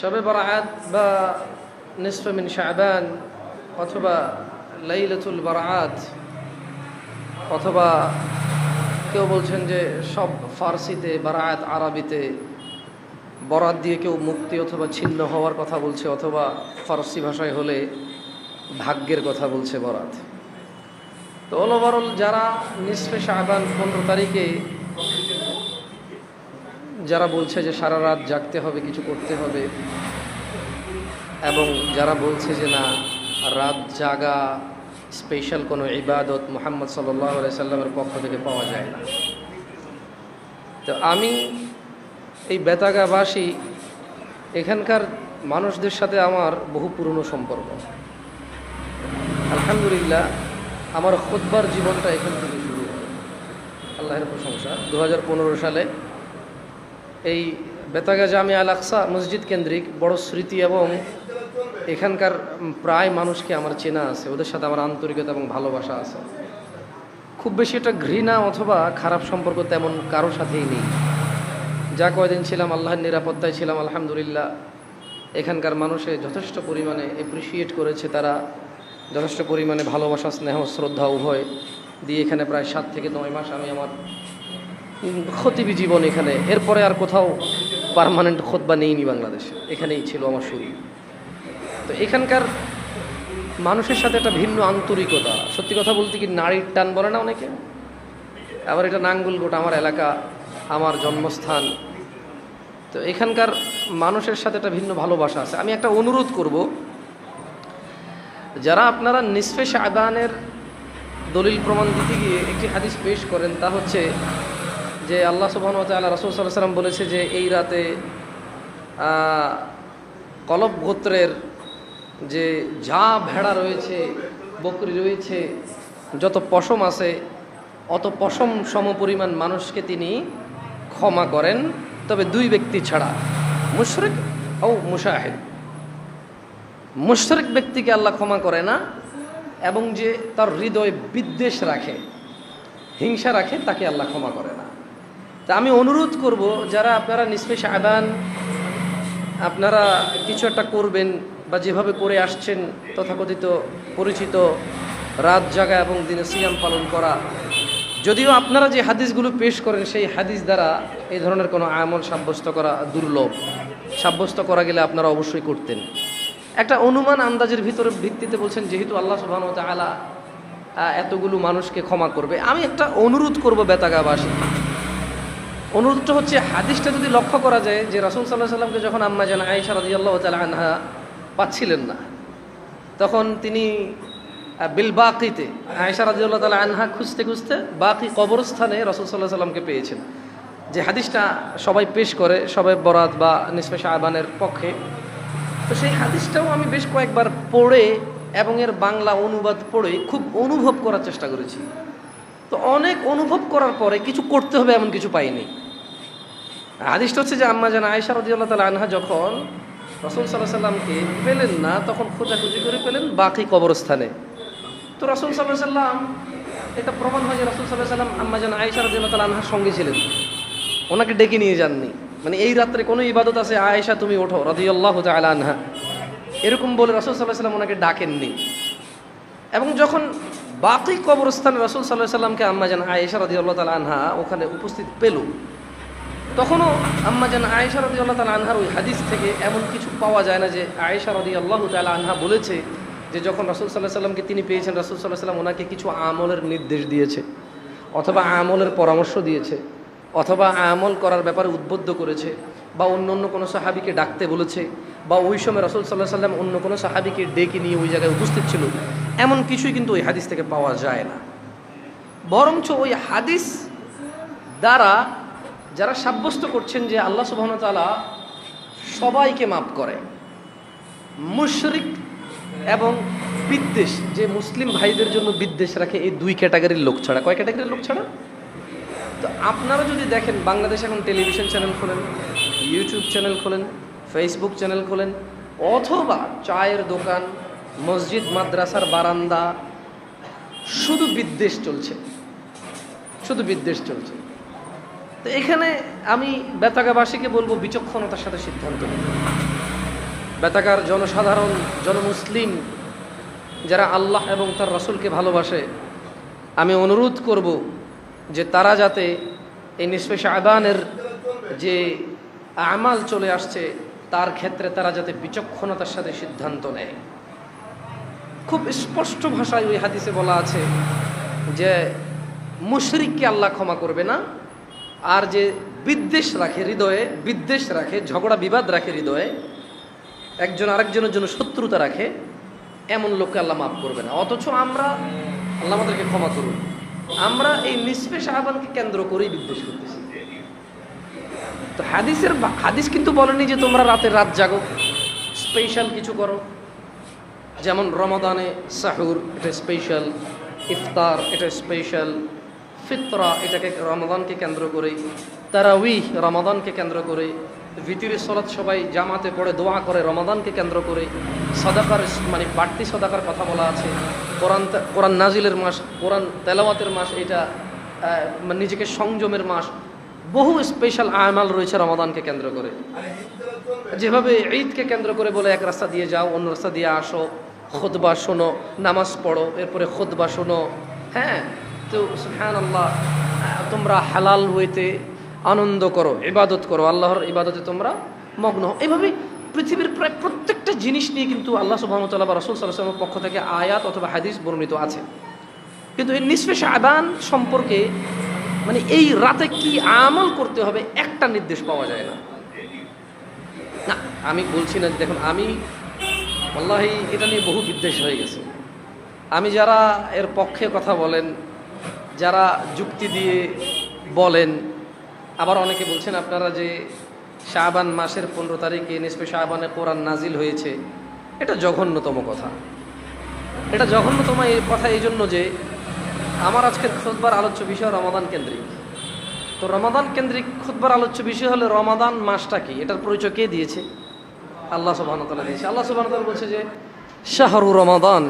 শবে বারাত বা নিসফে মিন শাবান অথবা লাইলাতুল বারাত অথবা কেউ বলছেন যে সব ফার্সিতে বারাত আরবিতে বরাত দিয়ে কেউ মুক্তি অথবা ছিন্ন হওয়ার কথা বলছে অথবা ফার্সি ভাষায় হলে ভাগ্যের কথা বলছে বরাত। তো ওভারঅল যারা নিসফে শাহবান পনেরো তারিখে যারা বলছে যে সারা রাত জাগতে হবে, কিছু করতে হবে, এবং যারা বলছে যে না, রাত জাগা স্পেশাল কোনো ইবাদত মোহাম্মদ সাল্লাহ সাল্লামের পক্ষ থেকে পাওয়া যায় না। তো আমি এই বেতাগাবাসী, এখানকার মানুষদের সাথে আমার বহু পুরনো সম্পর্ক। আলহামদুলিল্লাহ, আমার খোদবার জীবনটা এখান থেকে শুরু হয়। আল্লাহের প্রশংসা দু হাজার পনেরো সালে এই বেতাগা জামি আল আকসা মসজিদ কেন্দ্রিক বড় স্মৃতি এবং এখানকার প্রায় মানুষকে আমার চেনা আছে, ওদের সাথে আমার আন্তরিকতা এবং ভালোবাসা আছে। খুব বেশি একটা ঘৃণা অথবা খারাপ সম্পর্ক তেমন কারোর সাথেই নেই। যা কয়দিন ছিলাম আল্লাহর নিরাপত্তায় ছিলাম, আলহামদুলিল্লাহ, এখানকার মানুষে যথেষ্ট পরিমাণে এপ্রিসিয়েট করেছে তারা, যথেষ্ট পরিমাণে ভালোবাসা, স্নেহ, শ্রদ্ধা, উভয়। দিয়ে এখানে প্রায় সাত থেকে নয় মাস আমি আমার খতিবি জীবন এখানে। এরপরে আর কোথাও পারমানেন্ট খোদবা নেইনি বাংলাদেশে। এখানেই ছিল আমার শুরু তো এখানকার মানুষের সাথে একটা ভিন্ন আন্তরিকতা। সত্যি কথা বলতে কি নারীর টান বলে না অনেকে? আবার এটা নাঙ্গুলগোট আমার এলাকা, আমার জন্মস্থান। তো এখানকার মানুষের সাথে একটা ভিন্ন ভালোবাসা আছে। আমি একটা অনুরোধ করব, যারা আপনারা নিসফে শাহবানের দলিল প্রমাণ দিতে গিয়ে একটি হাদিস পেশ করেন, তা হচ্ছে যে আল্লাহ সুবাহন তাল্লাহ রসুল সাল্লাহ সাল্লাম বলেছে যে এই রাতে কলব গোত্রের যে যা ভেড়া রয়েছে, বকরি রয়েছে, যত পশম আছে, অত পশম সমপরিমাণ মানুষকে তিনি ক্ষমা করেন। তবে দুই ব্যক্তি ছাড়া, মুশরিক ও মুশাহিদ। মুশরিক ব্যক্তিকে আল্লাহ ক্ষমা করে না, এবং যে তার হৃদয়ে বিদ্বেষ রাখে, হিংসা রাখে, তাকে আল্লাহ ক্ষমা করে না। তা আমি অনুরোধ করব, যারা আপনারা নিষ্পেষ আদান আপনারা কিছু একটা করবেন বা যেভাবে করে আসছেন তথাকথিত পরিচিত রাত জাগা এবং দিনে সিয়াম পালন করা। যদিও আপনারা যে হাদিসগুলো পেশ করেন, সেই হাদিস দ্বারা এই ধরনের কোনো আমল সাব্যস্ত করা দুর্লভ। সাব্যস্ত করা গেলে আপনারা অবশ্যই করতেন। একটা অনুমান আন্দাজের ভিতরে ভিত্তিতে বলছেন, যেহেতু আল্লাহ সুবাহ তালা এতগুলো মানুষকে ক্ষমা করবে। আমি একটা অনুরোধ করব বেতাগাবাসী অনুরোধটা হচ্ছে হাদিসটা যদি লক্ষ্য করা যায় যে রসুল সাল্লাহ সাল্লামকে যখন আম্মা জান আয়েশা রাজি আল্লাহ তালা আনহা পাচ্ছিলেন না, তখন তিনি বিল বাকিতে আয়েশা রাজি আল্লাহ তালা আনহা খুঁজতে খুঁজতে বাকি কবরস্থানে রসুল সাল্লাহ সাল্লামকে পেয়েছেন। যে হাদিসটা সবাই পেশ করে, সবাই বরাত বা নিসফেশা আবানের পক্ষে। তো সেই হাদিসটাও আমি বেশ কয়েকবার পড়ে এবং এর বাংলা অনুবাদ পড়ে খুব অনুভব করার চেষ্টা করেছি। তো অনেক অনুভব করার পরে কিছু করতে হবে এমন কিছু পাইনি। আদিষ্ট হচ্ছে যে আম্মা জান আয়েশা রদিয়াল্লাহ তালা আনহা যখন রসুল সাল্লাহ সাল্লামকে পেলেন না, তখন খোঁজাখুঁজি করে পেলেন বাকি কবরস্থানে। তো রসুল সাল্লাহ সাল্লাম এটা প্রমাণ হয় যে রসুল সাল্লাহ সাল্লাম আম্মা জান আয়েশা রদিয়াল্লাহ তালা আনহার সঙ্গে ছিলেন। ওনাকে ডেকে নিয়ে যাননি। মানে এই রাত্রে কোনো ইবাদত আছে, আয়েশা তুমি ওঠো, রদিয়াল্লাহ তালা আনহা। এরকম বলে রসুল সাল্লাহ সাল্লাম ওনাকে ডাকেননি। এবং যখন বাকি কবরস্থানে রসুল সাল্লাহ সাল্লামকে আম্মা জান আয়েশা রদি আল্লাহ তালা আনহা ওখানে উপস্থিত পেল। তখনও আম্মা জান আয়েশা রদি আল্লাহ তালা আনহার ওই হাদিস থেকে এমন কিছু পাওয়া যায় না যে আয়েশা রদি আল্লাহ তালা আনহা বলেছে যে যখন রসুল সাল্লাহ সাল্লামকে তিনি পেয়েছেন, রসুল সাল্লাহ সাল্লাম ওনাকে কিছু আমলের নির্দেশ দিয়েছে, অথবা আমলের পরামর্শ দিয়েছে, অথবা আমল করার ব্যাপারে উদ্বুদ্ধ করেছে, বা অন্য অন্য কোনো সাহাবিকে ডাকতে বলেছে, বা ওই সময় রসুল সাল্লাহ সাল্লাম অন্য কোনো সাহাবিকে ডেকে নিয়ে ওই জায়গায় উপস্থিত ছিল। এমন কিছুই কিন্তু ওই হাদিস থেকে পাওয়া যায় না। বরঞ্চ ওই হাদিস দ্বারা যারা সাব্যস্ত করছেন যে আল্লাহ সুবাহতালা সবাইকে মাফ করে, মুশরিক এবং বিদ্বেষ, যে মুসলিম ভাইদের জন্য বিদ্বেষ রাখে, এই দুই ক্যাটাগরির লোক ছাড়া। কয় ক্যাটাগরির লোক ছাড়া? তো আপনারা যদি দেখেন, বাংলাদেশ এখন টেলিভিশন চ্যানেল খোলেন, ইউটিউব চ্যানেল খোলেন ফেসবুক চ্যানেল খোলেন, অথবা চায়ের দোকান মসজিদ, মাদ্রাসার বারান্দা, শুধু বিদ্বেষ চলছে। শুধু বিদ্বেষ চলছে। তো এখানে আমি বেতাগাবাসীকে বলব বিচক্ষণতার সাথে সিদ্ধান্ত নিন। বেতাকার জনসাধারণ, জনমুসলিম, যারা আল্লাহ এবং তার রসুলকে ভালোবাসে, আমি অনুরোধ করব যে তারা যাতে এই নিসফে শাহবানের যে আমাল চলে আসছে, তার ক্ষেত্রে তারা যাতে বিচক্ষণতার সাথে সিদ্ধান্ত নেয়। খুব স্পষ্ট ভাষায় ওই হাদিসে বলা আছে যে মুশরিককে আল্লাহ ক্ষমা করবে না, আর যে বিদ্বেষ রাখে হৃদয়ে, বিদ্বেষ রাখে, ঝগড়া বিবাদ রাখে হৃদয়ে, একজন আরেকজনের জন্য শত্রুতা রাখে, এমন লোককে আল্লাহ মাফ করবে না। অথচ আমরা, আল্লাহ আমাদেরকে ক্ষমা করুন। আমরা এই নিসফে সাহাবানকে কেন্দ্র করেই বিদ্বেষ করতেছি। তো হাদিসের হাদিস কিন্তু বলেনি যে তোমরা রাতে রাত জাগো স্পেশাল কিছু করো। যেমন রমাদানে সাহুর, এটা স্পেশাল ইফতার, এটা স্পেশাল ফিতরা, এটাকে রমাদানকে কেন্দ্র করে তারাউই রমাদানকে কেন্দ্র করে, ভিতরে সলাৎ সবাই জামাতে পড়ে, দোয়া করে, রমাদানকে কেন্দ্র করে, সদাকার মানে বাড়তি সদাকার কথা বলা আছে। কোরআন কোরআন নাজিলের মাস, কোরআন তেলাওয়াতের মাস, এটা মানে নিজেকে সংযমের মাস, বহু স্পেশাল আমাল রয়েছে রমাদানকে কেন্দ্র করে। যেভাবে ঈদকে কেন্দ্র করে বলে, এক রাস্তা দিয়ে যাও, অন্য রাস্তা দিয়ে আসো খুতবা শোনো, নামাজ পড়ো, এরপরে খুতবা শোনো। হ্যাঁ তো সুহান আল্লাহ তোমরা হালাল ওয়েতে আনন্দ করো, ইবাদত করো, আল্লাহর ইবাদতে তোমরা মগ্ন হও। এভাবে পৃথিবীর প্রায় প্রত্যেকটা জিনিস নিয়ে কিন্তু আল্লাহ সুবাহতাল্লাহ বা রসুল সাল্লামের পক্ষ থেকে আয়াত অথবা হাদিস বর্ণিত আছে। কিন্তু এই নিসফে শাবান সম্পর্কে মানে এই রাতে কি আমল করতে হবে একটা নির্দেশ পাওয়া যায় না। না, আমি বলছি না দেখুন, আমি আল্লাহি, এটা নিয়ে বহু বিদ্বেষ হয়ে গেছে। আমি যারা এর পক্ষে কথা বলেন, যারা যুক্তি দিয়ে বলেন, আবার অনেকে বলছেন আপনারা যে শাহবান মাসের পনেরো তারিখে নিসপে শাহবানে কোরআন নাজিল হয়েছে, এটা জঘন্যতম কথা। এটা জঘন্যতম এই কথা এই জন্য যে আমার আজকের খুতবার আলোচ্য বিষয় রমাদান কেন্দ্রিক। তো রমাদান কেন্দ্রিক খুতবার আলোচ্য বিষয় হলো রমাদান মাসটা কি? এটার পরিচয় কে দিয়েছে? আল্লাহ সুবাহতাল্লাহ দিয়েছে। আল্লাহ সুবাহতাল্লাহ বলছে যে, শাহরু রমাদান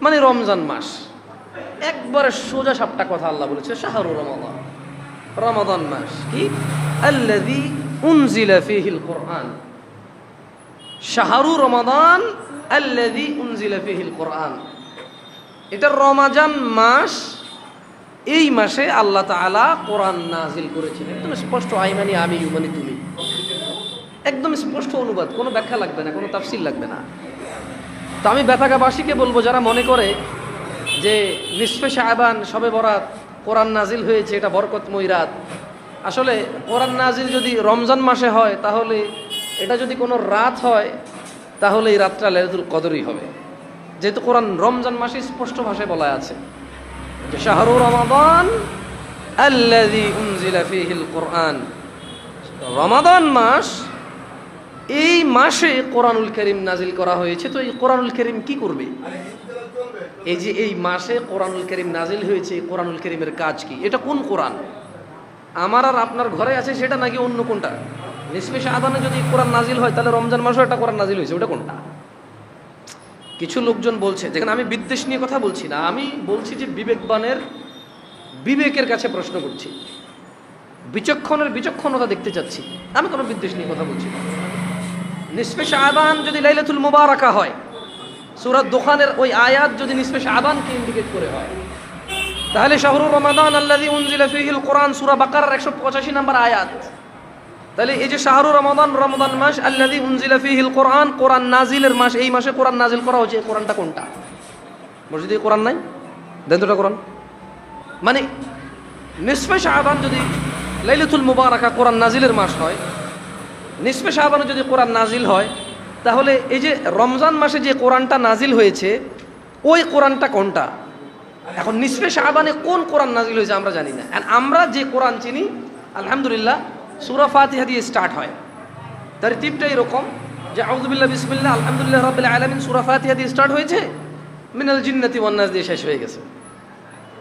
মানে রমজান মাস। একবারে সোজা সাপটা কথা আল্লাহ বলেছে, শাহরু রমাদান। রমাদান মাস কি? আল্লাযী উনজিলা ফীহিল কোরআন। শাহরু রমাদান, আল্লাযী উনজিলা ফীহিল কোরআন। এটা রমাজান মাস, এই মাসে আল্লাহ তাআলা কোরআন নাজিল করেছেন একদম স্পষ্ট আইমানি আমি ইউমানি তুমি। একদম স্পষ্ট অনুবাদ, কোনো ব্যাখ্যা লাগবে না, কোনো তাফসিল লাগবে না। তো আমি বেতাগাবাসীকে বলব, যারা মনে করে যে নিসফে শাহবান সবে বরাত কোরআন নাজিল হয়েছে, এটা বরকতময় রাত। আসলে কোরআন নাজিল যদি রমজান মাসে হয়, তাহলে এটা যদি কোনো রাত হয়, তাহলে এই রাতটা লেলাতুল কদরই হবে। যেহেতু কোরআন রমজান মাসে স্পষ্ট ভাষায় বলা আছে যে শাহরু রমাদান ফীহিল কোরআন। রমাদান মাস এই মাসে কোরআনুল করিম নাজিল করা হয়েছে, তো এই কোরআনুল করিম কি করবে? এই যে এই মাসে কোরআনুল করিম নাজিল হয়েছে কোরআনুল করিমের কাজ কি? এটা কোন কোরআন? আমার আর আপনার ঘরে আছে সেটা নাকি অন্য কোনটা? নিষ্পেষ আদানে যদি কোরআন নাজিল হয়, তাহলে রমজান মাসেও একটা কোরআন নাজিল হয়েছে, ওটা কোনটা? কিছু লোকজন বলছে, যেখানে আমি বিদ্বেষ নিয়ে কথা বলছি না, আমি বলছি যে বিবেকবানের, বিবেকের কাছে প্রশ্ন করছি। বিচক্ষণের বিচক্ষণতা দেখতে চাচ্ছি। আমি কোনো বিদ্বেষ নিয়ে কথা বলছি না। নিষ্পেষ আবান যদি লাইলাতুল মুবারাকা হয়, সুরাত দোকানের ওই আয়াত যদি নিষ্পেষ আবানকে ইন্ডিকেট করে হয়, তাহলে শাহরুর রমাদান আল্লাযী উনজিলা ফীহিল কোরআন সূরা বাকারার 185 নম্বর আয়াত। তাহলে এই যে শাহরুর রমাদান রমাদান মাস, আল্লাযী উনজিলা ফীহিল কোরআন কোরআন নাজিলের মাস, এই মাসে কোরআন নাজিল করা হয়েছে, এই কোরআনটা কোনটা? মসজিদে কোরআন নাই? দেন দুটা কোরআন। মানে নিসফে শাহবান যদি লাইলাতুল মুবারাকা কোরআন নাজিলের মাস হয় নিসফে শাহবানে যদি কোরআন নাজিল হয়, তাহলে এই যে রমজান মাসে যে কোরআনটা নাজিল হয়েছে, ওই কোরআনটা কোনটা? এখন নিসফে শাহবানে কোন কোরআন নাজিল হয়েছে আমরা জানি না। আমরা যে কোরআন চিনি, আলহামদুলিল্লাহ, সুরা ফাতিহা দিয়ে স্টার্ট হয়। তার টিপটা এরকম যে আউদুবিল্লাহ বিসমিল্লাহ, আলহামদুলিল্লাহ রাব্বিল আলামিন সুরা ফাতিহা দিয়ে স্টার্ট হয়েছে, মিনাল জিন্নাতি ওয়ান্নাস দিয়ে শেষ হয়ে গেছে।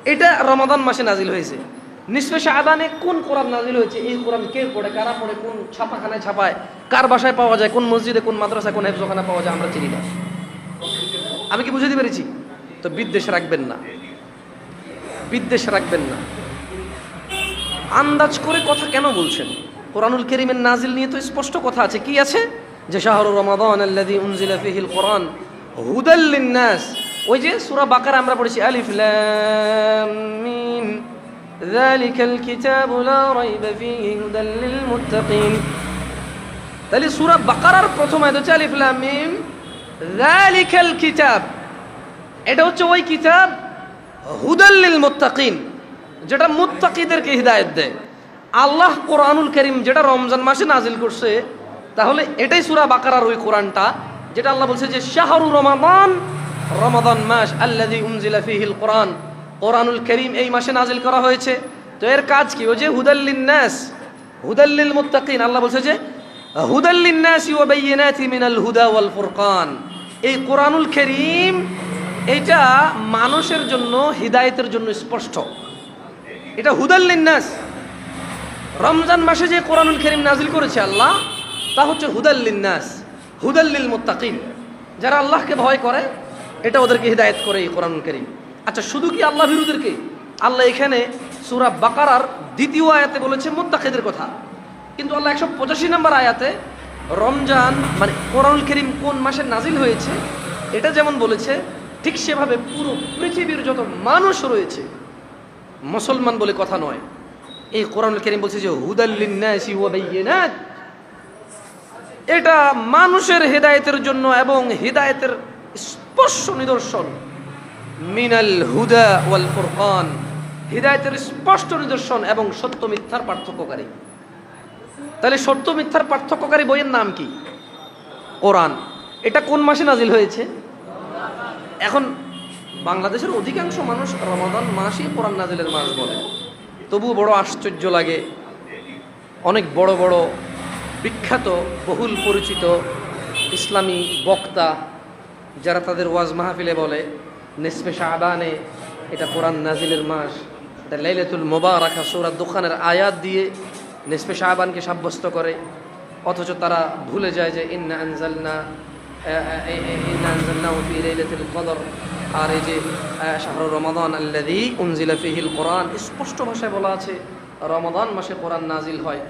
এটা রমাদান মাসে নাজিল হয়েছে। নিসফে শাহবানে কোন কোরআন নাজিল হয়েছে? এই কোরআন কে পড়ে, কারা পড়ে, কোন ছাপাখানায় ছাপায়, কার বাসায় পাওয়া যায়, কোন মসজিদে, কোন মাদ্রাসায়, কোন হেফজখানা পাওয়া যায়, আমরা চিনি না। আমি কি বুঝাতে পেরেছি? তো বিদ্বেষ রাখবেন না। বিদ্বেষ রাখবেন না। আন্দাজ করে কথা কেন বলছেন? কোরআনুল করিমের নাজিল নিয়ে তো স্পষ্ট কথা আছে। কি আছে? যে শাহরু রমাদান আল্লাযী উনজিলা ফীহিল কোরআন হুদাল লিন্নাস। ওই যে সূরা বাকারা আমরা পড়েছি, আলিফ লাম মিম। কিতাবু লা রাইবা ফীহি হুদাল লিল মুত্তাকিন তাহলে সূরা বাকারার প্রথম আয়াত হচ্ছে আলিফ লাম মিম। যালিকাল কিতাব এটা হচ্ছে ওই কিতাব হুদাল্লিল মুত্তাকিন যেটা মুত্তাকিদেরকে হিদায়ত দেয়। আল্লাহ কোরআনুল করিম যেটা রমজান মাসে নাজিল করছে, তাহলে এটাই সুরা বাকারার ওই কোরআনটা, যেটা আল্লাহ বলছে যে শাহরু রমাদান রমাদান মাস আল্লাযী উনজিলা ফীহিল কোরআন। কোরআনুল করিম এই মাসে নাজিল করা হয়েছে। তো এর কাজ কি? ওই যে হুদাল্লিন নাস হুদাল্লিল মুত্তাকিন, আল্লাহ বলছে যে হুদাল্লিন নাস ওয়া বাইয়িনাতি মিনাল হুদা ওয়াল ফুরকান। এই কোরআনুল করিম এটা মানুষের জন্য, হিদায়তের জন্য স্পষ্ট। এটা হুদাল্লিন নাস রমজান মাসে যে কোরআনুল করিম নাজিল করেছে আল্লাহ, তা হচ্ছে হুদাল্লিন নাস হুদাল্লিল মুত্তাকিন। যারা আল্লাহকে ভয় করে, এটা ওদেরকে হিদায়ত করে এই কোরআনুল করিম। আচ্ছা শুধু কি আল্লাহ বিরুদ্ধেরকে আল্লাহ এখানে সূরা বাকারার দ্বিতীয় আয়াতে বলেছে মুত্তাকিদের কথা। কিন্তু আল্লাহ একশো পঁচাশি নম্বর আয়াতে রমজান মানে কোরআনুল করিম কোন মাসে নাজিল হয়েছে, এটা যেমন বলেছে, ঠিক সেভাবে পুরো পৃথিবীর যত মানুষ রয়েছে, মুসলমান বলে কথা নয়। এই কোরআন করিম বলছে যে হুদাল্লিন্নাসি ওয়া এটা মানুষের হেদায়েতের জন্য এবং হেদায়েতের স্পর্শ নিদর্শন। মিনাল হুদা ওয়াল ফুরকান। হিদায়তের স্পষ্ট নিদর্শন এবং সত্য মিথ্যার পার্থক্যকারী। তাহলে সত্য মিথ্যার পার্থক্যকারী বইয়ের নাম কি? কোরআন। এটা কোন মাসে নাজিল হয়েছে? এখন বাংলাদেশের অধিকাংশ মানুষ রমাদান মাসই কোরআন নাজিলের মাস বলে। তবুও বড় আশ্চর্য লাগে অনেক বড় বড় বিখ্যাত, বহুল পরিচিত ইসলামী বক্তা যারা তাদের ওয়াজ মাহফিলে বলে। নেসফে শাহবানে এটা কোরআন নাজিলের মাস। এটা লাইলাতুল মোবারকা, সৌরা দোকানের আয়াত দিয়ে নেসফে শাহবানকে সাব্যস্ত করে। অথচ তারা ভুলে যায় যে ইন্না আনজালনা ইন্না আনজালনাহু ফি লাইলাতুল কদর। আর এই যে শাহরু রমাদান আল্লাযী উনজিলা ফিহিল কোরআন, স্পষ্ট ভাষায় বলা আছে, রমাদান মাসে কোরআন নাজিল হয়।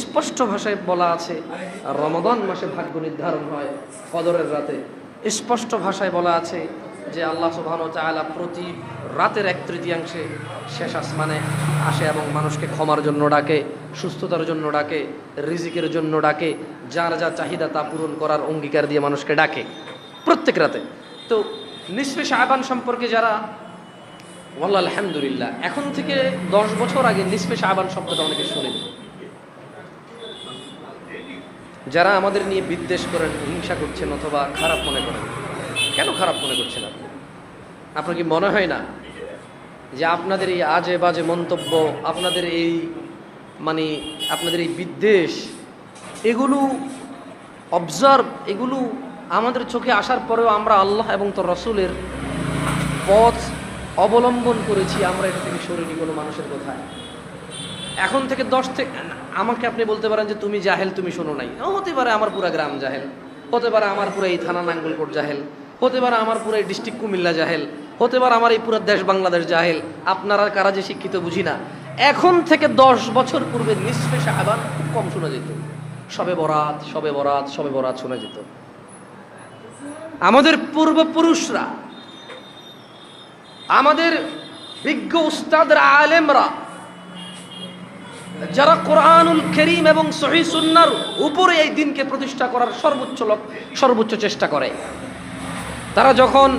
স্পষ্ট ভাষায় বলা আছে, রমাদান মাসে ভাগ্য নির্ধারণ হয় কদরের রাতে। স্পষ্ট ভাষায় বলা আছে যে আল্লাহ সুবহানাহু ওয়া তাআলা প্রতি রাতের এক তৃতীয়াংশে শেষ আসমানে আসে এবং মানুষকে ক্ষমার জন্য ডাকে, সুস্থতার জন্য ডাকে, রিজিকের জন্য ডাকে, যার যা চাহিদা তা পূরণ করার অঙ্গীকার দিয়ে মানুষকে ডাকে প্রত্যেক রাতে। তো নিসফে শাহবান সম্পর্কে যারা, ওয়াল্লাহ আলহামদুলিল্লাহ, এখন থেকে দশ বছর আগে নিসফে শাহবান শব্দটা অনেকে শোনেন। যারা আমাদের নিয়ে বিদ্বেষ করেন, হিংসা করছেন অথবা খারাপ মনে করেন কেন খারাপ মনে করছেন আপনি? আপনার কি মনে হয় না যে আপনাদের এই আজে বাজে মন্তব্য, আপনাদের এই মানে আপনাদের এই বিদ্বেষ, এগুলো অবজার্ভ এগুলো আমাদের চোখে আসার পরেও আমরা আল্লাহ এবং তোর রসুলের পথ অবলম্বন করেছি, আমরা এটা থেকে সরিনি কোনো মানুষের কোথায়। এখন থেকে দশ থেকে আমাকে আপনি বলতে পারেন যে তুমি জাহেল, তুমি শোনো নাই। হতে পারে আমার পুরা গ্রাম জাহেল, হতে পারে আমার পুরো এই থানা নাঙ্গলকোট জাহেল। হতে পারে আমার পুরো এই ডিস্ট্রিক্ট কুমিল্লা জাহেল, হতে পারে আমার এই পুরো দেশ বাংলাদেশ জাহেল, আপনারা কারা যে শিক্ষিত বুঝি না। এখন থেকে দশ বছর পূর্বে নিঃশ্বে সাহাবান খুব কম শোনা যেত। সবে বরাত সবে বরাত সবে বরাত শোনা যেত। আমাদের পূর্বপুরুষরা, আমাদের বিজ্ঞ উস্তাদরা আলেমরা, যারা কোরআনুল করিম এবং সহি সুন্নার উপরে এই দিনকে প্রতিষ্ঠা করার সর্বোচ্চ সর্বোচ্চ চেষ্টা করে। তারা যখন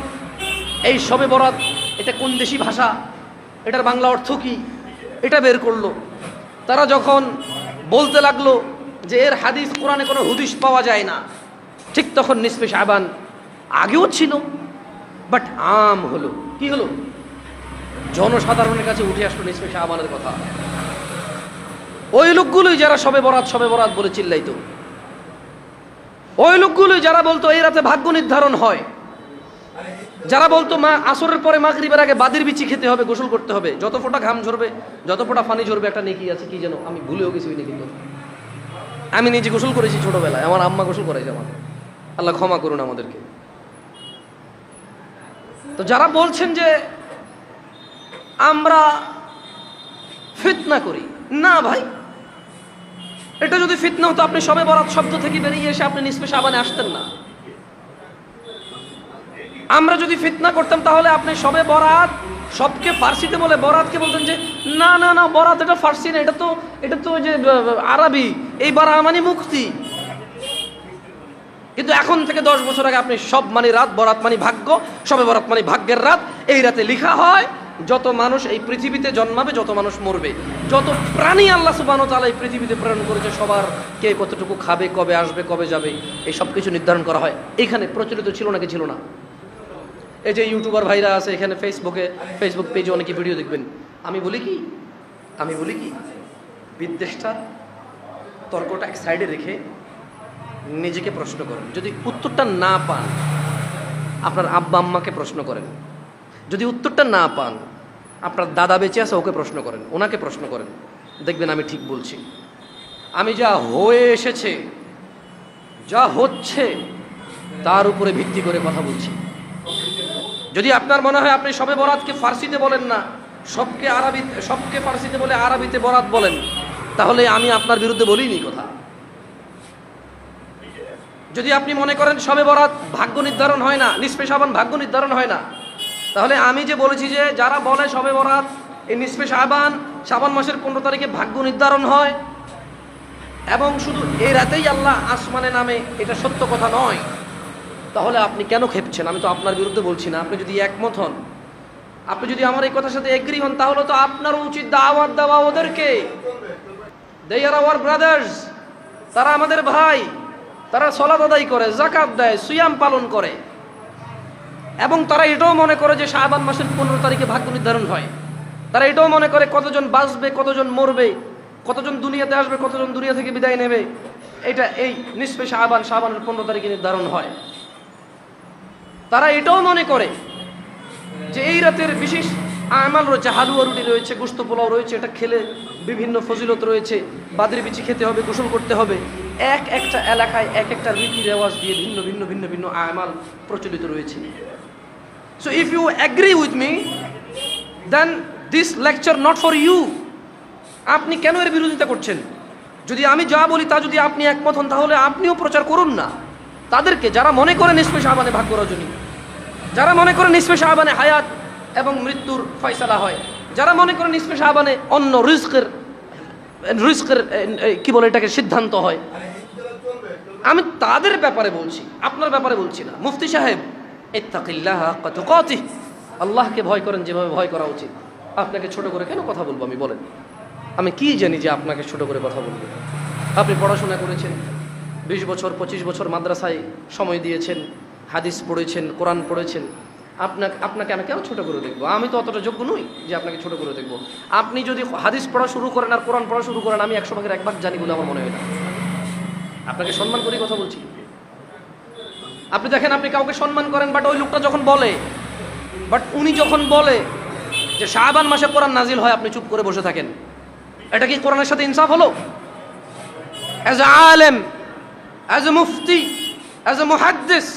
এই সবে বরাত, এটা কোন দেশি ভাষা? এটার বাংলা অর্থ কি? এটা বের করল। তারা যখন বলতে লাগল যে এর হাদিস কোরআনে কোনো হুদিস পাওয়া যায় না, ঠিক তখন নিসপে সাবান আগেও ছিল, বাট আম হলো। কি হলো? জনসাধারণের কাছে উঠে আসলো নিসপে সাবানের কথা। ওই লোকগুলোই যারা সবে বরাত সবে বরাত বলে চিল্লাইতো। ওই লোকগুলোই যারা বলতো, এই রাতে ভাগ্য নির্ধারণ হয়। যারা বলতো মা, আসরের পরে মা মাগরিবের আগে বাদির বিচি খেতে হবে, গোসল করতে হবে। যত ফোঁটা ঘাম ঝরবে, যত ফোঁটা পানি ঝরবে, একটা নেকি আছে কি যেন, আমি ভুলেও গেছি ওই নেকি আমি নিজে গোসল করেছি ছোটবেলায়, আমার আম্মা গোসল করাইছে আমার আল্লাহ ক্ষমা করুন আমাদেরকে। তো যারা বলছেন যে আমরা ফিতনা করি, না ভাই। এটা যদি ফিতনা হতো, আপনি সবে বরাত শব্দ থেকে বেরিয়ে এসে আপনি নিষ্পে আবানে আসতেন না। আমরা যদি ফিতনা করতাম, তাহলে আপনি সবে বরাত, সবকে ফার্সিতে বলে বরাতকে বলতেন যে, না না না, বরাত এটা ফার্সি না, এটা তো এটা তো যে আরবি, এই বারা মানে মুক্তি। কিন্তু এখন থেকে দশ বছর আগে আপনি সব মানে রাত, বরাত মানে ভাগ্য, সবে বরাত মানে ভাগ্যের রাত, এই রাতে লিখা হয়, যত মানুষ এই পৃথিবীতে জন্মাবে, যত মানুষ মরবে। যত প্রাণী আল্লাহ সুবানো তালা এই পৃথিবীতে প্রেরণ করেছে, সবার কে কতটুকু খাবে, কবে আসবে, কবে যাবে, এই সব কিছু নির্ধারণ করা হয়। এখানে প্রচলিত ছিল নাকি ছিল না? এই যে ইউটিউবার ভাইরা আছে, এখানে ফেসবুকে ফেসবুক পেজে অনেকে ভিডিও দেখবেন। আমি বলি কি? আমি বলি কি? বিদ্বেষটা তর্কটা এক সাইডে রেখে নিজেকে প্রশ্ন করেন। যদি উত্তরটা না পান, আপনার আব্বা আম্মাকে প্রশ্ন করেন। যদি উত্তরটা না পান, আপনার দাদা বেঁচে আছে, ওকে প্রশ্ন করেন, ওনাকে প্রশ্ন করেন। দেখবেন আমি ঠিক বলছি। আমি যা হয়ে এসেছে, যা হচ্ছে, তার উপরে ভিত্তি করে কথা বলছি। যদি আপনার মনে হয় আপনি সবে বরাতকে ফার্সিতে বলেন না, সবকে আরবি সবকে ফার্সিতে বলে আরবিতে বরাত বলেন, তাহলে আমি আপনার বিরুদ্ধে বলিনি কথা। যদি আপনি মনে করেন সবে বরাত ভাগ্য নির্ধারণ হয় না নিষ্পে সাবান ভাগ্য নির্ধারণ হয় না, তাহলে আমি যে বলেছি যে যারা বলে সবে বরাত, এই নিষ্পে সাবান সাবান মাসের পনেরো তারিখে ভাগ্য নির্ধারণ হয়, এবং শুধু এই রাতেই আল্লাহ আসমানে নামে এটা সত্য কথা নয়। তাহলে আপনি কেন খেপছেন? আমি তো আপনার বিরুদ্ধে বলছি না। আপনি যদি একমত হন, আপনি যদি আমার এই কথার সাথে এগ্রি হন, তাহলে তো আপনারও উচিত দাওয়াত দেওয়া ওদেরকে। দে আর আওয়ার ব্রাদার্স তারা আমাদের ভাই। তারা সলাদ আদায় করে জাকাত দেয়, সুয়াম পালন করে। এবং তারা এটাও মনে করে যে শাহবান মাসের পনেরো তারিখে ভাগ্য নির্ধারণ হয়। তারা এটাও মনে করে কতজন বাঁচবে, কতজন মরবে, কতজন দুনিয়াতে আসবে, কতজন দুনিয়া থেকে বিদায় নেবে। এটা এই নিষ্পে শাহবান শাহবানের পনেরো তারিখে নির্ধারণ হয়। তারা এটাও মনে করে যে এই রাতের বিশেষ আমাল রয়েছে, হালুয়া রুটি রয়েছে গোস্ত পোলাও রয়েছে, এটা খেলে বিভিন্ন ফজিলত রয়েছে, বাদের বিচি খেতে হবে, গোসল করতে হবে। এক একটা এলাকায় এক একটা রীতি রেওয়াজ দিয়ে ভিন্ন ভিন্ন ভিন্ন ভিন্ন আমাল প্রচলিত রয়েছে। So if you agree with me then this lecture not for you আপনি কেন এর বিরোধিতা করছেন? যদি আমি যা বলি তা যদি আপনি একমত হন, তাহলে আপনিও প্রচার করুন না। তাদেরকে যারা মনে করে নিষ্পে সাহাবানে ভাগ্য যারা মনে করে নিষ্পে সাহাবানে হায়াত এবং মৃত্যুর ফয়সালা হয়, যারা মনে করে নিষ্পে সাহাবানে অন্য রিস্কের রিস্কের কি বলে এটাকে, সিদ্ধান্ত হয়। আমি তাদের ব্যাপারে বলছি, আপনার ব্যাপারে বলছি না। মুফতি সাহেব কতি আল্লাহকে ভয় করেন, যেভাবে ভয় করা উচিত। আপনাকে ছোট করে কেন কথা বলব? আমি বলেন। আমি কি জানি যে আপনাকে ছোট করে কথা বলব? আপনি পড়াশোনা করেছেন, বিশ বছর, পঁচিশ বছর মাদ্রাসায় সময় দিয়েছেন হাদিস পড়েছেন, কোরআন পড়েছেন, আপনাকে আপনাকে আমি কেন ছোট করে দেখব? আমি তো অতটা যোগ্য নই যে আপনাকে ছোট করে দেখব। আপনি যদি হাদিস পড়া শুরু করেন আর কোরআন পড়া শুরু করেন, আমি একশো ভাগের এক ভাগ জানি বলে আমার মনে হয় না। আপনাকে সম্মান করে কথা বলছি। আপনি দেখেন, আপনি কাউকে সম্মান করেন বাট ওই লোকটা যখন বলে বাট উনি যখন বলে যে শাহবান মাসে কোরআন নাজিল হয়, আপনি চুপ করে বসে থাকেন। এটা কি কোরআনের সাথে ইনসাফ হলো? অ্যাজ এ আলেম as a Mufti as a মুহাদ্দিস